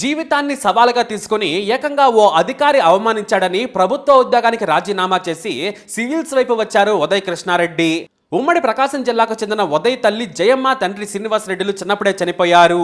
జీవితాన్ని సవాలుగా తీసుకుని ఏకంగా ఓ అధికారి అవమానించాడని ప్రభుత్వ ఉద్యోగానికి రాజీనామా చేసి సివిల్స్ వైపు వచ్చారు ఉదయ్ కృష్ణారెడ్డి. ఉమ్మడి ప్రకాశం జిల్లాకు చెందిన ఉదయ్ తల్లి జయమ్మ తండ్రి శ్రీనివాస్ రెడ్డిలు చిన్నప్పుడే చనిపోయారు.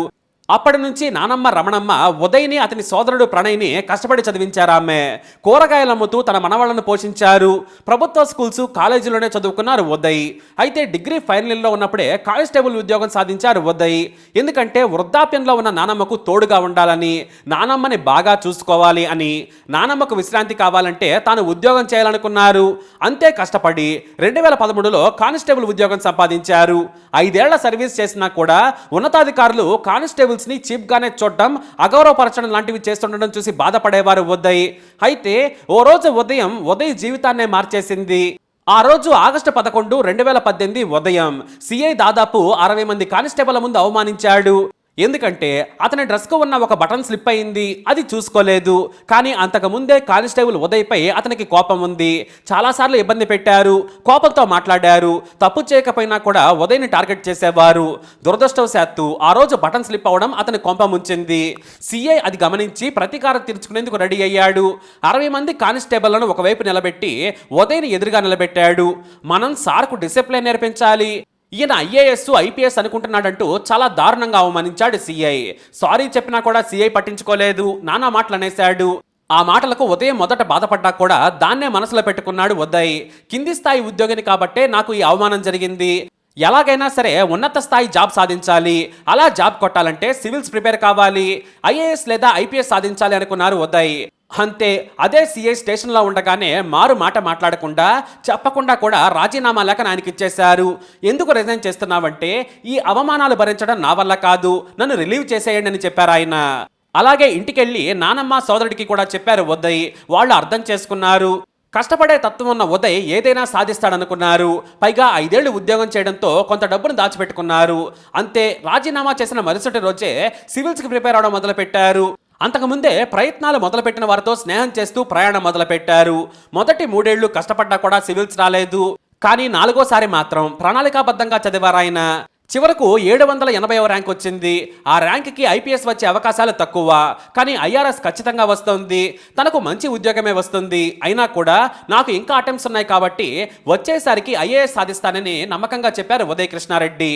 అప్పటి నుంచి నానమ్మ రమణమ్మ ఉదయ్ని అతని సోదరుడు ప్రణయ్ని కష్టపడి చదివించారు ఆమె. కూరగాయలు అమ్ముతూ తన మనవాళ్ళను పోషించారు. ప్రభుత్వ స్కూల్స్ కాలేజీలోనే చదువుకున్నారు ఉదయ్. అయితే డిగ్రీ ఫైనల్ ఇయర్లో ఉన్నప్పుడే కానిస్టేబుల్ ఉద్యోగం సాధించారు ఉదయ్. ఎందుకంటే వృద్ధాప్యంలో ఉన్న నానమ్మకు తోడుగా ఉండాలని నానమ్మని బాగా చూసుకోవాలి అని నానమ్మకు విశ్రాంతి కావాలంటే తాను ఉద్యోగం చేయాలనుకున్నారు. అంతే కష్టపడి రెండు వేల పదమూడులో కానిస్టేబుల్ ఉద్యోగం సంపాదించారు. ఐదేళ్ళ సర్వీస్ చేసినా కూడా ఉన్నతాధికారులు కానిస్టేబుల్ రూల్స్ని చీప్గానే చూడడం అగౌరవపరచడం లాంటివి చేస్తుండడం చూసి బాధపడేవారు ఉదయ్. అయితే ఓ రోజు ఉదయం ఉదయ్ జీవితాన్నే మార్చేసింది. ఆ రోజు ఆగస్టు పదకొండు రెండు వేల పద్దెనిమిది ఉదయం. సిఐ దాదాపు అరవై మంది కానిస్టేబుల్ ముందు అవమానించాడు. ఎందుకంటే అతని డ్రెస్కు ఉన్న ఒక బటన్ స్లిప్ అయింది అది చూసుకోలేదు. కానీ అంతకు ముందే కానిస్టేబుల్ ఉదయ్పై అతనికి కోపం ఉంది. చాలాసార్లు ఇబ్బంది పెట్టారు కోపంతో మాట్లాడారు. తప్పు చేయకపోయినా కూడా ఉదయ్ని టార్గెట్ చేసేవారు. దురదృష్టవశాత్తు ఆ రోజు బటన్ స్లిప్ అవడం అతని కోపం ఉంచింది సిఐ అది గమనించి ప్రతీకారం తీర్చుకునేందుకు రెడీ అయ్యాడు. అరవై మంది కానిస్టేబుల్లను ఒకవైపు నిలబెట్టి ఉదయ్ని ఎదురుగా నిలబెట్టాడు. మనం సార్కు డిసిప్లిన్ నేర్పించాలి. ఈయన ఐఏఎస్ ఐపీఎస్ అనుకుంటున్నాడంటూ చాలా దారుణంగా అవమానించాడు సీఐ సారీ చెప్పినా కూడా సీఐ పట్టించుకోలేదు. నానా మాటలు అనేశాడు ఆ మాటలకు ఉదయం మొదట బాధపడ్డా కూడా దాన్నే మనసులో పెట్టుకున్నాడు వద్దాయి కింది స్థాయి ఉద్యోగిని కాబట్టే నాకు ఈ అవమానం జరిగింది. ఎలాగైనా సరే ఉన్నత స్థాయి జాబ్ సాధించాలి. అలా జాబ్ కొట్టాలంటే సివిల్స్ ప్రిపేర్ కావాలి. ఐఏఎస్ లేదా ఐపీఎస్ సాధించాలి అనుకున్నారు ఉదయ్ అంతే అదే సిఐ స్టేషన్లో ఉండగానే మారు మాట మాట్లాడకుండా చెప్పకుండా కూడా రాజీనామా లేఖను ఆయనకి ఇచ్చేశారు. ఎందుకు రిజైన్ చేస్తున్నావంటే ఈ అవమానాలు భరించడం నా వల్ల కాదు నన్ను రిలీవ్ చేసేయండి అని చెప్పారు ఆయన. అలాగే ఇంటికెళ్ళి నానమ్మ సోదరుడికి కూడా చెప్పారు ఉదయ్ వాళ్ళు అర్థం చేసుకున్నారు. కష్టపడే తత్వం ఉన్న ఉదయ్ ఏదైనా సాధిస్తాడనుకున్నారు. పైగా ఐదేళ్ళు ఉద్యోగం చేయడంతో కొంత డబ్బును దాచిపెట్టుకున్నారు. అంతే రాజీనామా చేసిన మరుసటి రోజే సివిల్స్కి ప్రిపేర్ అవడం మొదలుపెట్టారు. అంతకుముందే ప్రయత్నాలు మొదలుపెట్టిన వారితో స్నేహం చేస్తూ ప్రయాణం మొదలుపెట్టారు. మొదటి మూడేళ్ళు కష్టపడ్డా కూడా సివిల్స్ రాలేదు. కానీ నాలుగోసారి మాత్రం ప్రణాళికాబద్ధంగా చదివారాయన. చివరకు ఏడు వందల ఎనభైవ ర్యాంక్ వచ్చింది. ఆ ర్యాంక్కి ఐపీఎస్ వచ్చే అవకాశాలు తక్కువ. కానీ ఐఆర్ఎస్ ఖచ్చితంగా వస్తుంది. తనకు మంచి ఉద్యోగమే వస్తుంది. అయినా కూడా నాకు ఇంకా అటెంప్ట్స్ ఉన్నాయి కాబట్టి వచ్చేసరికి ఐఏఎస్ సాధిస్తానని నమ్మకంగా చెప్పారు ఉదయ కృష్ణారెడ్డి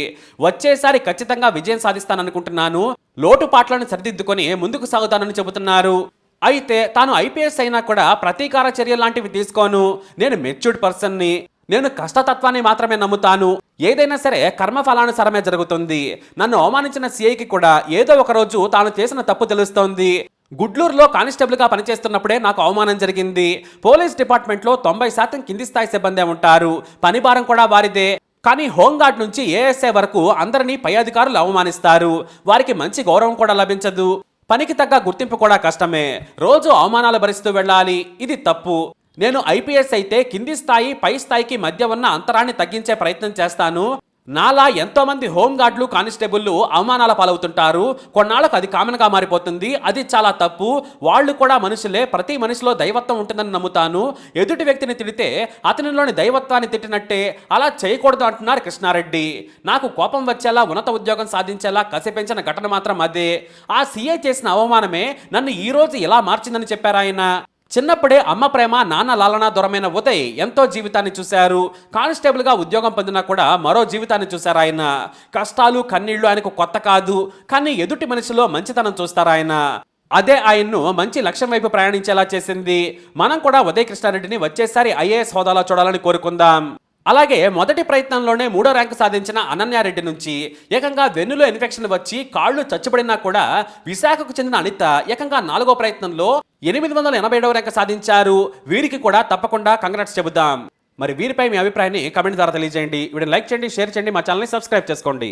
వచ్చేసారి ఖచ్చితంగా విజయం సాధిస్తాననుకుంటున్నాను. లోటుపాట్లను సరిదిద్దుకొని ముందుకు సాగుతానని చెబుతున్నారు. అయితే తాను ఐపీఎస్ అయినా కూడా ప్రతీకార చర్య లాంటివి తీసుకోను. నేను మెచ్యూర్డ్ పర్సన్ని. నేను కష్టతత్వాన్ని మాత్రమే నమ్ముతాను. ఏదైనా సరే కర్మఫలానుసారమే జరుగుతుంది. నన్ను అవమానించిన సిఐకి కూడా ఏదో ఒక రోజు తాను చేసిన తప్పు తెలుస్తోంది. గుడ్లూరులో కానిస్టేబుల్గా పనిచేస్తున్నప్పుడే నాకు అవమానం జరిగింది. పోలీస్ డిపార్ట్మెంట్లో తొంభై శాతం కింది స్థాయి సిబ్బందే ఉంటారు. పని భారం కూడా వారిదే. కానీ హోంగార్డ్ నుంచి ఏఎస్ఐ వరకు అందరినీ పై అధికారులు అవమానిస్తారు. వారికి మంచి గౌరవం కూడా లభించదు. పనికి తగ్గ గుర్తింపు కూడా కష్టమే. రోజు అవమానాలు భరిస్తూ వెళ్ళాలి. ఇది తప్పు. నేను ఐపీఎస్ అయితే కింది స్థాయి పై స్థాయికి మధ్య ఉన్న అంతరాన్ని తగ్గించే ప్రయత్నం చేస్తాను. నాలా ఎంతోమంది హోంగార్డ్లు హోంగార్డులు కానిస్టేబుల్లు అవమానాల పాలవుతుంటారు. కొన్నాళ్ళకు అది కామన్గా మారిపోతుంది. అది చాలా తప్పు. వాళ్ళు కూడా మనుషులే. ప్రతి మనిషిలో దైవత్వం ఉంటుందని నమ్ముతాను. ఎదుటి వ్యక్తిని తిడితే అతనిలోని దైవత్వాన్ని తిట్టినట్టే. అలా చేయకూడదు అంటున్నారు కృష్ణారెడ్డి. నాకు కోపం వచ్చేలా ఉన్నత ఉద్యోగం సాధించేలా కసి పెంచిన ఘటన మాత్రం అదే. ఆ సీఐ చేసిన అవమానమే నన్ను ఈరోజు ఇలా మార్చిందని చెప్పారాయన. చిన్నప్పుడే అమ్మ ప్రేమ నాన్న లాలన దూరమైన ఉదయ్ ఎంతో జీవితాన్ని చూశారు. కానిస్టేబుల్గా ఉద్యోగం పొందినా కూడా మరో జీవితాన్ని చూశారు ఆయన. కష్టాలు కన్నీళ్ళు ఆయనకు కొత్త కాదు. కానీ ఎదుటి మనిషిలో మంచితనం చూస్తారు ఆయన. అదే ఆయన్ను మంచి లక్ష్యం వైపు ప్రయాణించేలా చేసింది. మనం కూడా ఉదయ్ కృష్ణారెడ్డిని వచ్చేసారి ఐఏఎస్ హోదాలో చూడాలని కోరుకుందాం. అలాగే మొదటి ప్రయత్నంలోనే మూడో ర్యాంకు సాధించిన అనన్యారెడ్డి నుంచి ఏకంగా వెన్నులో ఇన్ఫెక్షన్ వచ్చి కాళ్ళు చచ్చిపడినా కూడా విశాఖకు చెందిన అనిత ఏకంగా నాలుగో ప్రయత్నంలో ఎనిమిది వందల ఎనభై ఏడవ ర్యాంక్ సాధించారు. వీరికి కూడా తప్పకుండా కంగ్రాట్స్ చెబుదాం. మరి వీరిపై మీ అభిప్రాయాన్ని కమెంట్ ద్వారా తెలియజేయండి. వీడిని లైక్ చేయండి షేర్ చేయండి మా ఛానల్ని సబ్స్క్రైబ్ చేసుకోండి.